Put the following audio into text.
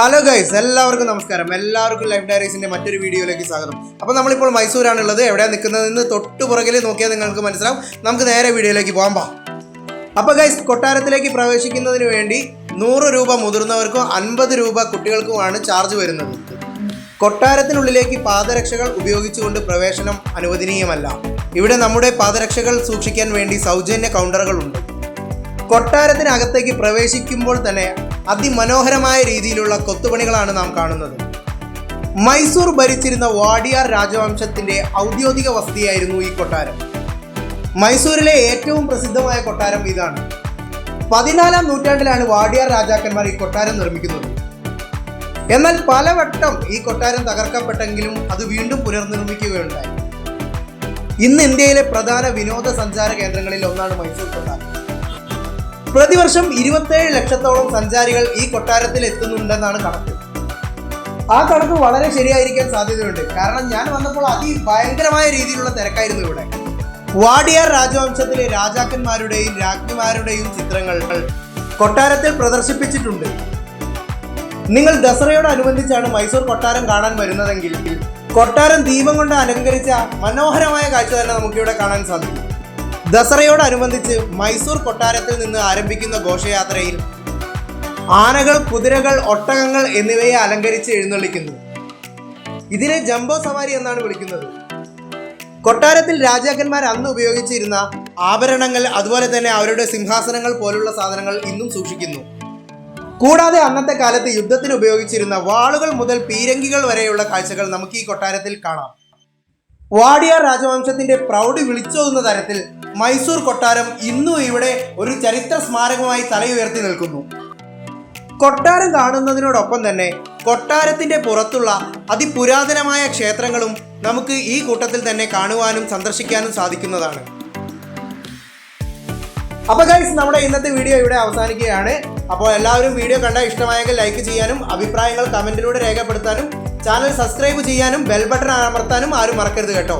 Hello guys എല്ലാവർക്കും നമസ്കാരം. എല്ലാവർക്കും ലൈഫ് ഡയറീസിന്റെ മറ്റൊരു വീഡിയോയിലേക്ക് സ്വാഗതം. അപ്പോൾ നമ്മളിപ്പോൾ മൈസൂരാണുള്ളത്. എവിടെയാണ് നിൽക്കുന്നതെന്ന് തൊട്ട് പുറകിൽ നോക്കിയാൽ നിങ്ങൾക്ക് മനസ്സിലാവും. നമുക്ക് നേരെ വീഡിയോയിലേക്ക് പോകാം പാ. അപ്പോൾ ഗൈസ് കൊട്ടാരത്തിലേക്ക് പ്രവേശിക്കുന്നതിന് വേണ്ടി നൂറ് രൂപ മുതിർന്നവർക്കും അൻപത് രൂപ കുട്ടികൾക്കുമാണ് ചാർജ് വരുന്നത്. കൊട്ടാരത്തിനുള്ളിലേക്ക് പാദരക്ഷകൾ ഉപയോഗിച്ചുകൊണ്ട് പ്രവേശനം അനുവദനീയമല്ല. ഇവിടെ നമ്മുടെ പാദരക്ഷകൾ സൂക്ഷിക്കാൻ വേണ്ടി സൗജന്യ കൗണ്ടറുകളുണ്ട് കൊട്ടാരത്തിനകത്തേക്ക് പ്രവേശിക്കുമ്പോൾ തന്നെ അതിമനോഹരമായ രീതിയിലുള്ള കൊത്തുപണികളാണ് നാം കാണുന്നത്. മൈസൂർ ഭരിച്ചിരുന്ന വാഡിയാർ രാജവംശത്തിന്റെ ഔദ്യോഗിക വസതിയായിരുന്നു ഈ കൊട്ടാരം. മൈസൂരിലെ ഏറ്റവും പ്രസിദ്ധമായ കൊട്ടാരം ഇതാണ്. പതിനാലാം നൂറ്റാണ്ടിലാണ് വാഡിയാർ രാജാക്കന്മാർ ഈ കൊട്ടാരം നിർമ്മിക്കുന്നത്. എന്നാൽ പലവട്ടം ഈ കൊട്ടാരം തകർക്കപ്പെട്ടെങ്കിലും അത് വീണ്ടും പുനർനിർമ്മിക്കുകയുണ്ടായി. ഇന്ന് ഇന്ത്യയിലെ പ്രധാന വിനോദസഞ്ചാര കേന്ദ്രങ്ങളിൽ ഒന്നാണ് മൈസൂർ കൊട്ടാരം. പ്രതിവർഷം ഇരുപത്തേഴ് ലക്ഷത്തോളം സഞ്ചാരികൾ ഈ കൊട്ടാരത്തിൽ എത്തുന്നുണ്ടെന്നാണ് കണക്ക്. ആ കണക്ക് വളരെ ശരിയായിരിക്കാൻ സാധ്യതയുണ്ട്. കാരണം ഞാൻ വന്നപ്പോൾ അതിഭയങ്കരമായ രീതിയിലുള്ള തിരക്കായിരുന്നു ഇവിടെ. വാഡിയാർ രാജവംശത്തിലെ രാജാക്കന്മാരുടെയും രാജ്ഞിമാരുടെയും ചിത്രങ്ങൾ കൊട്ടാരത്തിൽ പ്രദർശിപ്പിച്ചിട്ടുണ്ട്. നിങ്ങൾ ദസറയോടനുബന്ധിച്ചാണ് മൈസൂർ കൊട്ടാരം കാണാൻ വരുന്നതെങ്കിൽ കൊട്ടാരം ദീപം കൊണ്ട് അലങ്കരിച്ച മനോഹരമായ കാഴ്ച തന്നെ നമുക്കിവിടെ കാണാൻ സാധിക്കും. ദസറയോടനുബന്ധിച്ച് മൈസൂർ കൊട്ടാരത്തിൽ നിന്ന് ആരംഭിക്കുന്ന ഘോഷയാത്രയിൽ ആനകൾ കുതിരകൾ ഒട്ടകങ്ങൾ എന്നിവയെ അലങ്കരിച്ച് എഴുന്നള്ളിക്കുന്നു. ഇതിനെ ജംബോ സവാരി എന്നാണ് വിളിക്കുന്നത്. കൊട്ടാരത്തിൽ രാജാക്കന്മാർ അന്ന് ഉപയോഗിച്ചിരുന്ന ആഭരണങ്ങൾ അതുപോലെ തന്നെ അവരുടെ സിംഹാസനങ്ങൾ പോലുള്ള സാധനങ്ങൾ ഇന്നും സൂക്ഷിക്കുന്നു. കൂടാതെ അന്നത്തെ കാലത്ത് യുദ്ധത്തിന് ഉപയോഗിച്ചിരുന്ന വാളുകൾ മുതൽ പീരങ്കികൾ വരെയുള്ള കാഴ്ചകൾ നമുക്ക് ഈ കൊട്ടാരത്തിൽ കാണാം. വാടിയാർ രാജവംശത്തിന്റെ പ്രൗഢി വിളിച്ചോതുന്ന തരത്തിൽ മൈസൂർ കൊട്ടാരം ഇന്നും ഇവിടെ ഒരു ചരിത്ര സ്മാരകമായി തലയുയർത്തി നിൽക്കുന്നു. കൊട്ടാരം കാണുന്നതിനോടൊപ്പം തന്നെ കൊട്ടാരത്തിന്റെ പുറത്തുള്ള അതിപുരാതനമായ ക്ഷേത്രങ്ങളും നമുക്ക് ഈ കൂട്ടത്തിൽ തന്നെ കാണുവാനും സന്ദർശിക്കാനും സാധിക്കുന്നതാണ്. അപ്പോൾ ഗൈസ് നമ്മുടെ ഇന്നത്തെ വീഡിയോ ഇവിടെ അവസാനിക്കുകയാണ്. അപ്പോൾ എല്ലാവരും വീഡിയോ കണ്ട ഇഷ്ടമായെങ്കിൽ ലൈക്ക് ചെയ്യാനും അഭിപ്രായങ്ങൾ കമന്റിലൂടെ രേഖപ്പെടുത്താനും ചാനൽ സബ്സ്ക്രൈബ് ചെയ്യാനും ബെൽ ബട്ടൺ അമർത്താനും ആരും മറക്കരുത് കേട്ടോ.